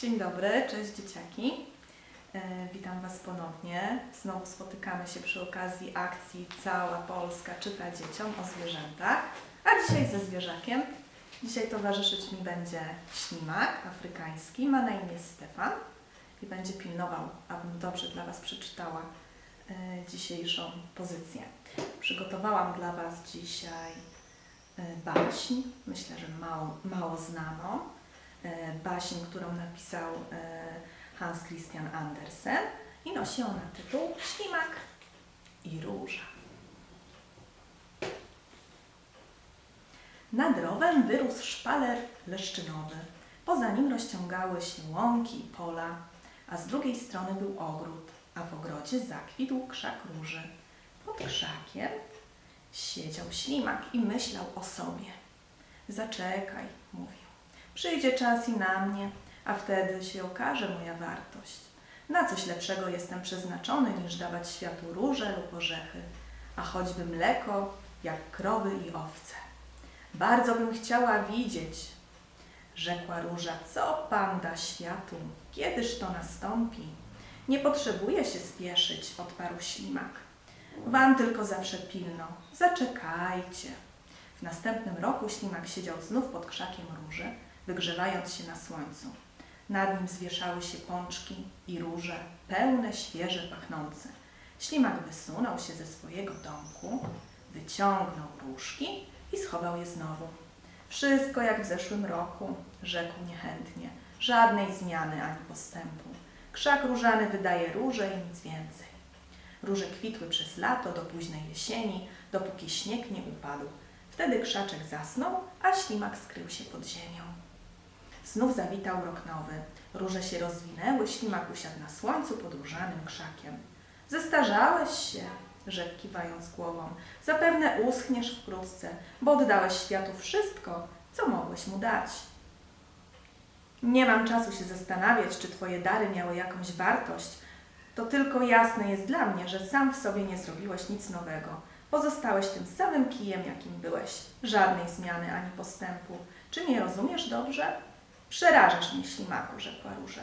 Dzień dobry, cześć dzieciaki. E, Witam Was ponownie. Znowu spotykamy się przy okazji akcji Cała Polska czyta dzieciom o zwierzętach. A dzisiaj ze zwierzakiem. Dzisiaj towarzyszyć mi będzie ślimak afrykański, ma na imię Stefan i będzie pilnował, abym dobrze dla Was przeczytała e, dzisiejszą pozycję. Przygotowałam dla Was dzisiaj e, baśń, myślę, że mało, mało znaną baśń, którą napisał e, Hans Christian Andersen i nosi ona tytuł Ślimak i róża. Nad rowem wyrósł szpaler leszczynowy. Poza nim rozciągały się łąki i pola, a z drugiej strony był ogród, a w ogrodzie zakwitł krzak róży. Pod krzakiem siedział ślimak i myślał o sobie. Zaczekaj, mówił. Przyjdzie czas i na mnie, a wtedy się okaże moja wartość. Na coś lepszego jestem przeznaczony niż dawać światu róże lub orzechy, a choćby mleko jak krowy i owce. Bardzo bym chciała widzieć, rzekła róża, co Pan da światu, kiedyż to nastąpi. Nie potrzebuję się spieszyć, odparł ślimak. Wam tylko zawsze pilno, zaczekajcie. W następnym roku ślimak siedział znów pod krzakiem róży, wygrzewając się na słońcu. Nad nim zwieszały się pączki i róże, pełne, świeże, pachnące. Ślimak wysunął się ze swojego domku, wyciągnął różki i schował je znowu. Wszystko jak w zeszłym roku, rzekł niechętnie. Żadnej zmiany ani postępu. Krzak różany wydaje róże i nic więcej. Róże kwitły przez lato do późnej jesieni, dopóki śnieg nie upadł. Wtedy krzaczek zasnął, a ślimak skrył się pod ziemią. Znów zawitał rok nowy. Róże się rozwinęły, ślimak usiadł na słońcu pod różanym krzakiem. Zestarzałeś się, rzekł kiwając głową. Zapewne uschniesz wkrótce, bo oddałeś światu wszystko, co mogłeś mu dać. Nie mam czasu się zastanawiać, czy twoje dary miały jakąś wartość. To tylko jasne jest dla mnie, że sam w sobie nie zrobiłeś nic nowego. Pozostałeś tym samym kijem, jakim byłeś. Żadnej zmiany ani postępu. Czy mnie rozumiesz dobrze? Przerażasz mnie, ślimaku, rzekła róża.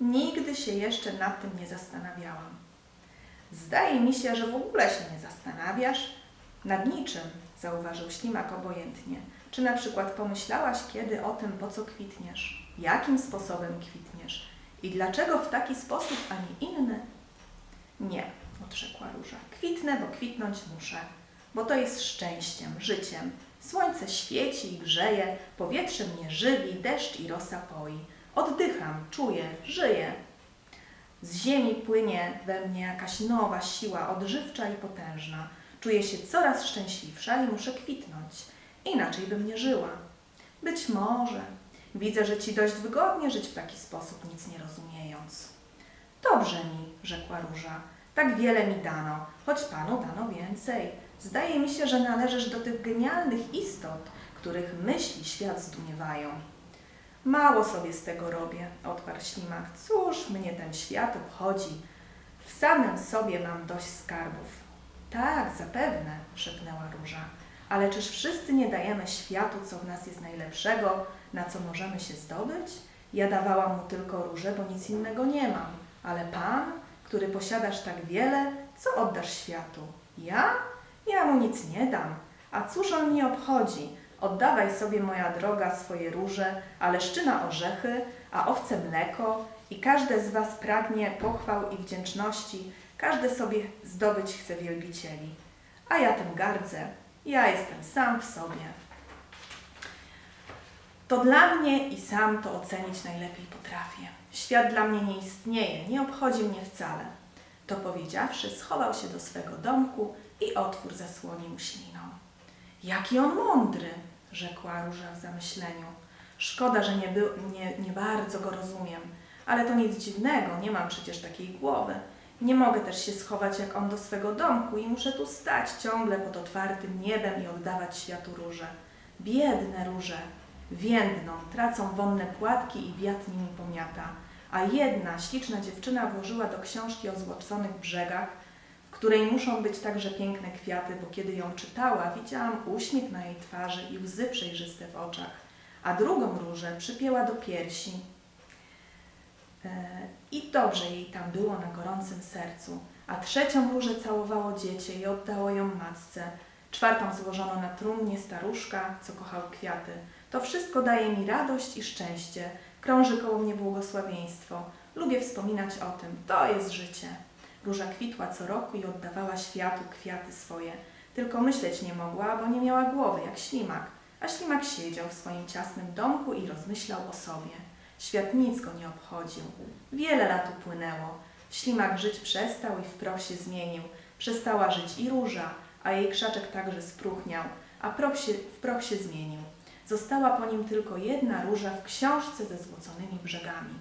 Nigdy się jeszcze nad tym nie zastanawiałam. Zdaje mi się, że w ogóle się nie zastanawiasz nad niczym, zauważył ślimak obojętnie. Czy na przykład pomyślałaś kiedy o tym, po co kwitniesz? Jakim sposobem kwitniesz? I dlaczego w taki sposób, a nie inny? Nie, odrzekła róża. Kwitnę, bo kwitnąć muszę, bo to jest szczęściem, życiem. Słońce świeci i grzeje, powietrze mnie żywi, deszcz i rosa poi. Oddycham, czuję, żyję. Z ziemi płynie we mnie jakaś nowa siła, odżywcza i potężna. Czuję się coraz szczęśliwsza i muszę kwitnąć. Inaczej bym nie żyła. Być może. Widzę, że ci dość wygodnie żyć w taki sposób, nic nie rozumiejąc. Dobrze mi, rzekła róża. Tak wiele mi dano, choć panu dano więcej. Zdaje mi się, że należysz do tych genialnych istot, których myśli świat zdumiewają. Mało sobie z tego robię, odparł ślimak. Cóż mnie ten świat obchodzi? W samym sobie mam dość skarbów. Tak, zapewne, szepnęła róża. Ale czyż wszyscy nie dajemy światu, co w nas jest najlepszego, na co możemy się zdobyć? Ja dawałam mu tylko róże, bo nic innego nie mam. Ale pan, który posiadasz tak wiele, co oddasz światu? Ja? Ja mu nic nie dam. A cóż on mnie obchodzi? Oddawaj sobie, moja droga, swoje róże, a leszczyna orzechy, a owce mleko i każde z was pragnie pochwał i wdzięczności, każde sobie zdobyć chce wielbicieli. A ja tym gardzę, ja jestem sam w sobie. To dla mnie i sam to ocenić najlepiej potrafię. Świat dla mnie nie istnieje, nie obchodzi mnie wcale. To powiedziawszy, schował się do swego domku i otwór zasłonił śliną. Jaki on mądry, rzekła Róża w zamyśleniu. Szkoda, że nie, był, nie, nie bardzo go rozumiem, ale to nic dziwnego, nie mam przecież takiej głowy. Nie mogę też się schować jak on do swego domku i muszę tu stać ciągle pod otwartym niebem i oddawać światu róże. Biedne róże, więdną, tracą wonne płatki i wiatr nimi pomiata. A jedna śliczna dziewczyna włożyła do książki o złoconych brzegach, w której muszą być także piękne kwiaty, bo kiedy ją czytała, widziałam uśmiech na jej twarzy i łzy przejrzyste w oczach, a drugą różę przypięła do piersi. E, I dobrze jej tam było na gorącym sercu. A trzecią różę całowało dziecię i oddało ją matce. Czwartą złożono na trumnie staruszka, co kochał kwiaty. To wszystko daje mi radość i szczęście. Krąży koło mnie błogosławieństwo. Lubię wspominać o tym. To jest życie. Róża kwitła co roku i oddawała światu kwiaty swoje. Tylko myśleć nie mogła, bo nie miała głowy, jak ślimak. A ślimak siedział w swoim ciasnym domku i rozmyślał o sobie. Świat nic go nie obchodził. Wiele lat upłynęło. Ślimak żyć przestał i w proch się zmienił. Przestała żyć i róża, a jej krzaczek także spróchniał, a proch się, w proch się zmienił. Została po nim tylko jedna róża w książce ze złoconymi brzegami.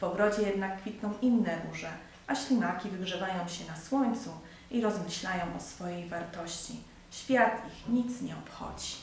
W ogrodzie jednak kwitną inne róże, a ślimaki wygrzewają się na słońcu i rozmyślają o swojej wartości. Świat ich nic nie obchodzi.